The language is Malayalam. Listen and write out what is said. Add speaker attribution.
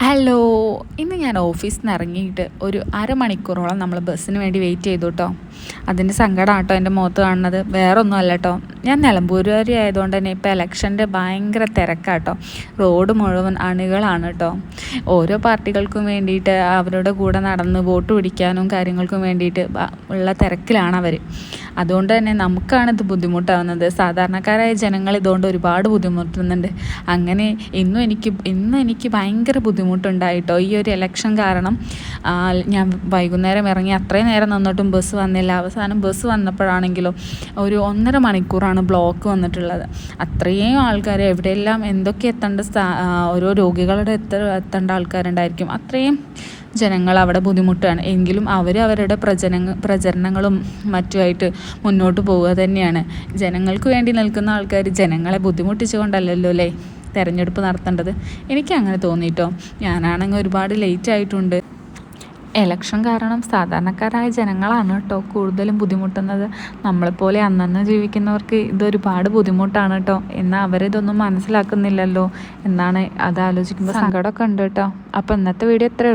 Speaker 1: ഹലോ ഇന്ന് ഞാൻ ഓഫീസിൽ നിന്ന് ഇറങ്ങിയിട്ട് ഒരു അരമണിക്കൂറോളം നമ്മൾ ബസ്സിന് വേണ്ടി വെയിറ്റ് ചെയ്തു കേട്ടോ അതിന്റെ സങ്കടം കേട്ടോ എന്റെ മുഖത്ത് കാണുന്നത്. വേറെ ഒന്നും അല്ല കേട്ടോ ഞാൻ നിലമ്പൂരുകാരി ആയതുകൊണ്ട് തന്നെ ഇപ്പോൾ ഇലക്ഷന്റെ ഭയങ്കര തിരക്കാട്ടോ. റോഡ് മുഴുവൻ അണികളാണ് കേട്ടോ ഓരോ പാർട്ടികൾക്കും വേണ്ടിയിട്ട് അവരുടെ കൂടെ നടന്ന് വോട്ട് പിടിക്കാനും കാര്യങ്ങൾക്കും വേണ്ടിയിട്ട് ഉള്ള തിരക്കിലാണ് അവർ അതുകൊണ്ട് തന്നെ നമുക്കാണ് ഇത് ബുദ്ധിമുട്ടാവുന്നത്. സാധാരണക്കാരായ ജനങ്ങൾ ഇതുകൊണ്ട് ഒരുപാട് ബുദ്ധിമുട്ടുന്നുണ്ട്. അങ്ങനെ ഇന്നും എനിക്ക് ഇന്നും എനിക്ക് ഭയങ്കര ബുദ്ധിമുട്ടുണ്ടായിട്ടോ ഈ ഒരു ഇലക്ഷൻ കാരണം ഞാൻ വൈകുന്നേരം ഇറങ്ങി അത്രയും നേരം നിന്നിട്ടും ബസ് വന്നില്ല. അവസാനം ബസ് വന്നപ്പോഴാണെങ്കിലും ഒരു ഒന്നര മണിക്കൂറാണ് ബ്ലോക്ക് വന്നിട്ടുള്ളത്. അത്രയും ആൾക്കാർ എവിടെയെല്ലാം എന്തൊക്കെ എത്തേണ്ട ഓരോ രോഗികളുടെ എത്ത എത്തേണ്ട ആൾക്കാരുണ്ടായിരിക്കും. അത്രയും ജനങ്ങൾ അവിടെ ബുദ്ധിമുട്ടാണ്. എങ്കിലും അവർ അവരുടെ പ്രചരണ പ്രചരണങ്ങളും മറ്റുമായിട്ട് മുന്നോട്ട് പോവുക തന്നെയാണ്. ജനങ്ങൾക്ക് വേണ്ടി നിൽക്കുന്ന ആൾക്കാർ ജനങ്ങളെ ബുദ്ധിമുട്ടിച്ചുകൊണ്ടല്ലല്ലോ അല്ലേ തിരഞ്ഞെടുപ്പ് നടത്തേണ്ടത്? എനിക്ക് അങ്ങനെ തോന്നിയിട്ടോ ഞാനാണെങ്കിൽ ഒരുപാട് ലേറ്റ് ആയിട്ടുണ്ട്. എലക്ഷൻ കാരണം സാധാരണക്കാരായ ജനങ്ങളാണ് കേട്ടോ കൂടുതലും ബുദ്ധിമുട്ടുന്നത്. നമ്മളെപ്പോലെ അന്നന്ന് ജീവിക്കുന്നവർക്ക് ഇതൊരുപാട് ബുദ്ധിമുട്ടാണ് കേട്ടോ. എന്നാൽ അവരിതൊന്നും മനസ്സിലാക്കുന്നില്ലല്ലോ. എന്നാണ് അത് ആലോചിക്കുമ്പോൾ സങ്കടമൊക്കെ ഉണ്ട് കേട്ടോ. അപ്പോൾ ഇന്നത്തെ വീഡിയോ ഇത്രയേ